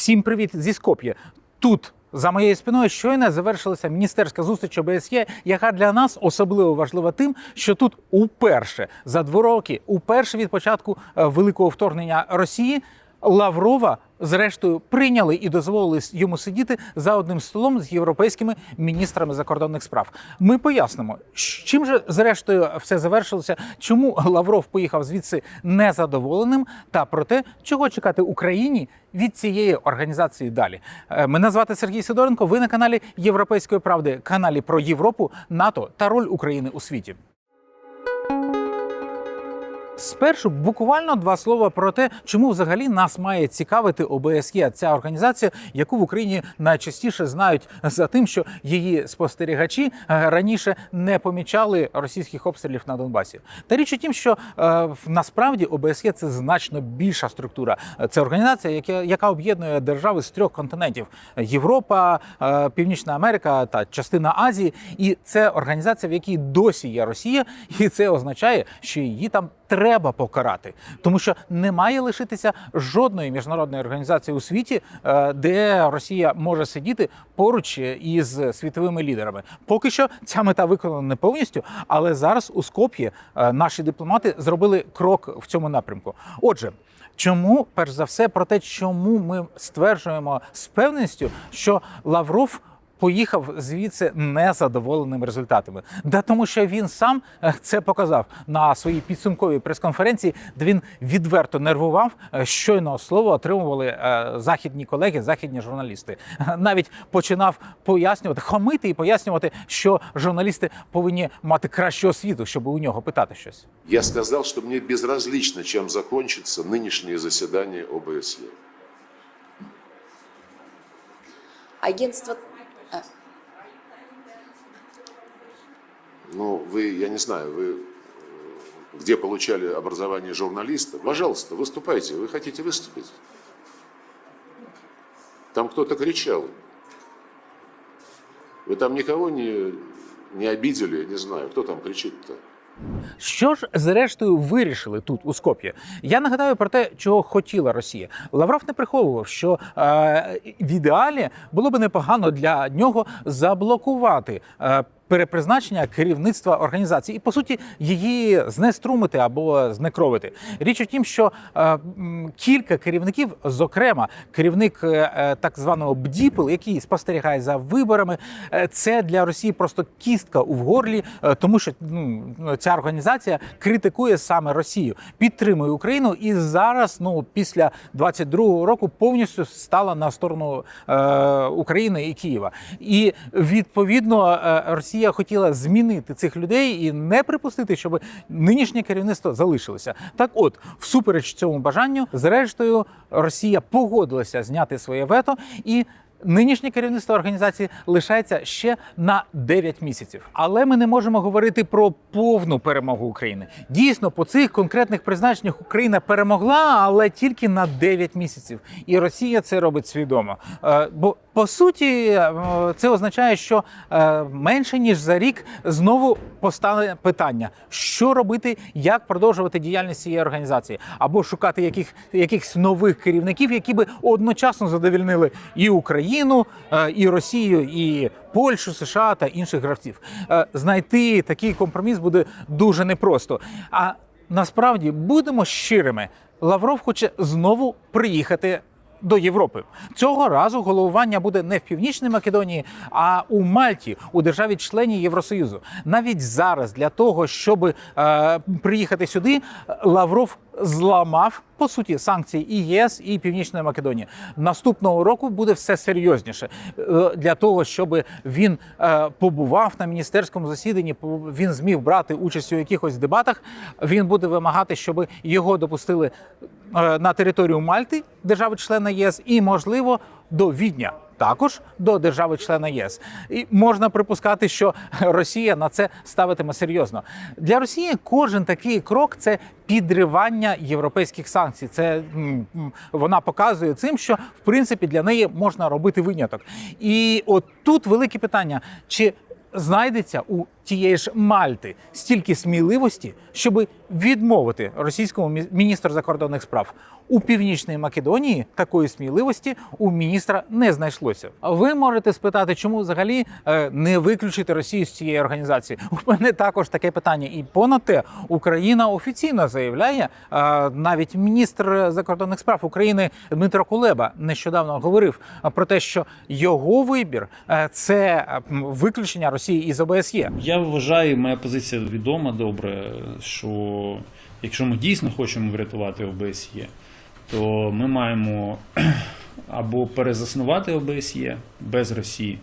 Всім привіт зі Скоп'я. Тут за моєю спиною щойно завершилася міністерська зустріч ОБСЄ, яка для нас особливо важлива тим, що тут уперше за два роки, уперше від початку е, великого вторгнення Росії, Лаврова зрештою прийняли і дозволили йому сидіти за одним столом з європейськими міністрами закордонних справ. Ми пояснимо, чим же зрештою все завершилося, чому Лавров поїхав звідси незадоволеним, та про те, чого чекати Україні від цієї організації далі. Е, Мене звати Сергій Сидоренко. Ви на каналі Європейської правди, каналі про Європу, НАТО та роль України у світі. Спершу буквально два слова про те, чому взагалі нас має цікавити ОБСЄ, ця організація, яку в Україні найчастіше знають за тим, що її спостерігачі е, раніше не помічали російських обстрілів на Донбасі. Та річ у тім, що е, насправді ОБСЄ це значно більша структура. Це організація, яка, яка об'єднує держави з трьох континентів: Європа, е, Північна Америка та частина Азії. І це організація, в якій досі є Росія, і це означає, що її там треба покарати, тому що не має лишитися жодної міжнародної організації у світі, е, де Росія може сидіти поруч із світовими лідерами. Поки що ця мета виконана не повністю, але зараз у Скоп'ї е, наші дипломати зробили крок в цьому напрямку. Отже. Чому, перш за все, про те, чому ми стверджуємо з певністю, що Лавров поїхав звідси незадоволеним результатами. Да тому, що він сам е, це показав на своїй підсумковій прес-конференції, де він відверто нервував. е, Щойно слово отримували е, західні колеги, західні журналісти. Навіть починав пояснювати, хамити і пояснювати, що журналісти повинні мати кращу освіту, щоб у нього питати щось. Я сказал, что мне безразлично, чем закончится нынешнее заседание ОБСЕ. Агентство... а, Ну, вы, я не знаю, вы э, где получали образование журналиста? Пожалуйста, выступайте. Вы хотите выступить? Там кто-то кричал. Вы там никого не, не обидели, я не знаю. Кто там кричит-то? Що ж, зрештою, вирішили тут у Скоп'ї? Я нагадаю про те, чого хотіла Росія. Лавров не приховував, що е, в ідеалі було би непогано для нього заблокувати. Е, Перепризначення керівництва організації і по суті її знеструмити або знекровити. Річ у тім, що е, кілька керівників, зокрема керівник е, е, так званого БДІПЛ, який спостерігає за виборами, це для Росії просто кістка у горлі, тому що ну, ця організація критикує саме Росію, підтримує Україну і зараз, ну після 22-го року, повністю стала на сторону е, України і Києва. І відповідно е, Росія хотіла змінити цих людей і не припустити, щоб нинішнє керівництво залишилося. Так, от, всупереч цьому бажанню, зрештою, Росія погодилася зняти своє вето і. Нинішнє керівництво організації лишається ще на 9 місяців. Але ми не можемо говорити про повну перемогу України. Дійсно, по цих конкретних призначеннях Україна перемогла, але тільки на 9 місяців. І Росія це робить свідомо. Е, Бо по суті, е, це означає, що е, менше ніж за рік знову постане питання, що робити, як продовжувати діяльність цієї організації, або шукати яких, якихось нових керівників, які би одночасно задовільнили і Україну, е, і Росію, і Польщу, США та інших гравців. Знайти такий компроміс буде дуже непросто. А насправді будемо щирими. Лавров хоче знову приїхати до Європи. Цього разу головування буде не в Північній Македонії, а у Мальті, у державі-члені Євросоюзу. Навіть зараз для того, щоб е, приїхати сюди, Лавров зламав по суті санкції і ЄС, і Північної Македонії. Наступного року буде все серйозніше Е, для того, щоб він е, побував на міністерському засіданні, він зміг брати участь у якихось дебатах. Він буде вимагати, щоб його допустили е, на територію Мальти, держави-члена ЄС, і можливо до Відня. Також до держави-члена єС, і можна припускати, що Росія на це ставитиме серйозно. Для Росії кожен такий крок це підривання європейських санкцій. Це вона показує цим, що в принципі для неї можна робити виняток. І от тут велике питання: чи знайдеться у тієї ж Мальти стільки сміливості, щоб відмовити російському міністру закордонних справ у північній Македонії такої сміливості у міністра не знайшлося. Ви можете спитати, чому взагалі е, не виключити Росію з цієї організації? У мене також таке питання. І понад те, Україна офіційно заявляє, е, навіть міністр закордонних справ України Дмитро Кулеба нещодавно говорив е, про те, що його вибір це виключення Росії із ОБСЄ. Я вважаю, моя позиція відома добре, що якщо ми дійсно хочемо врятувати ОБСЄ, то ми маємо або перезаснувати ОБСЄ без Росії,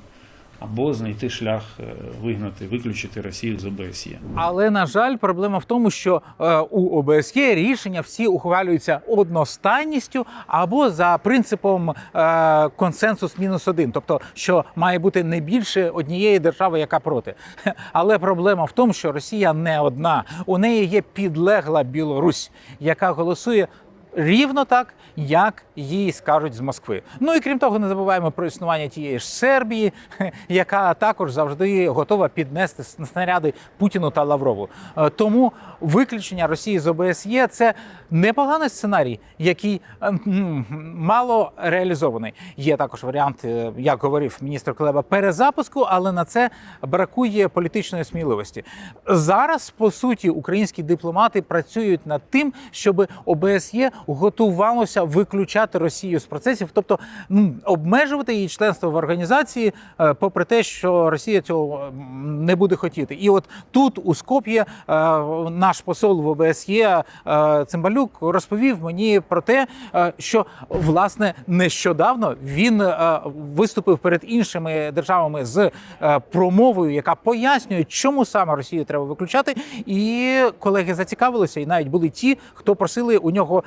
або знайти шлях е, вигнати, виключити Росію з ОБСЄ. Але на жаль, проблема в тому, що е, у ОБСЄ рішення всі ухвалюються одностайністю або за принципом е, консенсус мінус один, тобто що має бути не більше однієї держави, яка проти. Але проблема в тому, що Росія не одна. У неї є підлегла Білорусь, яка голосує. Рівно так, як їй скажуть з Москви. Ну і крім того, не забуваємо про існування тієї ж Сербії, яка також завжди готова піднести снаряди Путіну та Лаврову. Е, Тому виключення Росії з ОБСЄ це непоганий сценарій, який е, мало реалізований. Є також варіант, е, як говорив міністр Клеба, перезапуску, але на це бракує політичної сміливості. Зараз, по суті, українські дипломати працюють над тим, щоб ОБСЄ готувалося виключати Росію з процесів, тобто ну, обмежувати її членство в організації, е, попри те, що Росія цього не буде хотіти. І от тут у Скоп'є е, наш посол в ОБСЄ е, Цимбалюк розповів мені про те, що власне нещодавно він виступив перед іншими державами з промовою, яка пояснює, чому саме Росію треба виключати. І колеги зацікавилися, і навіть були ті, хто просили у нього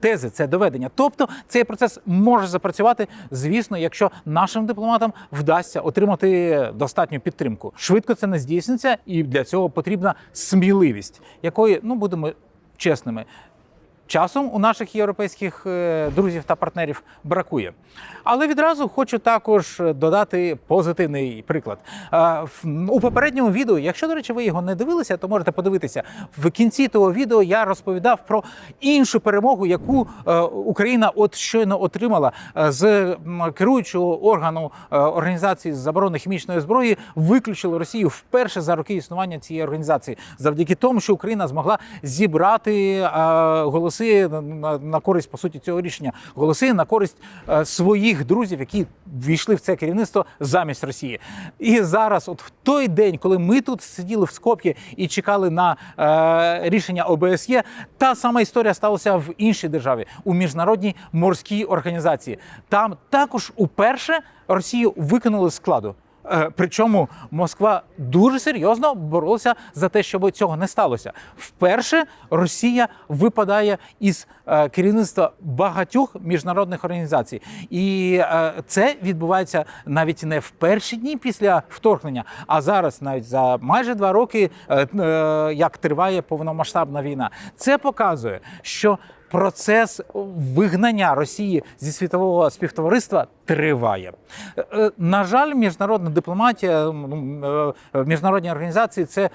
тези, це доведення. Тобто цей процес може запрацювати, звісно, якщо нашим дипломатам вдасться отримати достатню підтримку. Швидко це не здійсниться, і для цього потрібна сміливість, якої ну будемо чесними. Часом у наших європейських е, друзів та партнерів бракує. Але відразу хочу також додати позитивний приклад. Е, У попередньому відео, якщо, до речі, ви його не дивилися, то можете подивитися. В кінці того відео я розповідав про іншу перемогу, яку е, Україна от щойно отримала з керуючого органу організації з заборони хімічної зброї, виключили Росію вперше за роки існування цієї організації, завдяки тому, що Україна змогла зібрати е, голоси на, на, користь по суті цього рішення, голоси на користь е, своїх друзів, які ввійшли в це керівництво замість Росії. І зараз, от в той день, коли ми тут сиділи в Скоп'ї і чекали на е, рішення ОБСЄ, та сама історія сталася в іншій державі у міжнародній морській організації. Там також уперше Росію викинули з складу. Е, Причому Москва дуже серйозно боролася за те, щоб цього не сталося. Вперше Росія випадає із е, керівництва багатьох міжнародних організацій, і е, це відбувається навіть не в перші дні після вторгнення, а зараз, навіть за майже два роки, як триває повномасштабна війна. Це показує, що Процес вигнання Росії зі світового співтовариства триває. Е, е, На жаль, міжнародна дипломатія, е, міжнародні організації це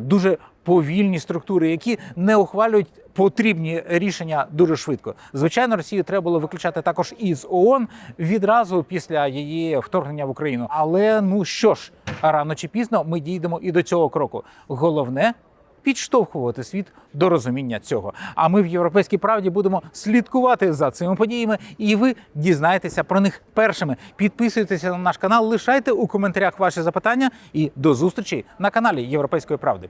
дуже повільні структури, які не ухвалюють потрібні рішення дуже швидко. Звичайно, Росію треба було виключати також із ООН відразу після її вторгнення в Україну. Але ну що ж, рано чи пізно ми дійдемо і до цього кроку. Головне підштовхувати світ до розуміння цього. А ми в європейській правді будемо слідкувати за цими подіями, і ви дізнаєтеся про них першими. Підписуйтеся на наш канал, лишайте у коментарях ваші запитання і до зустрічі на каналі Європейської правди.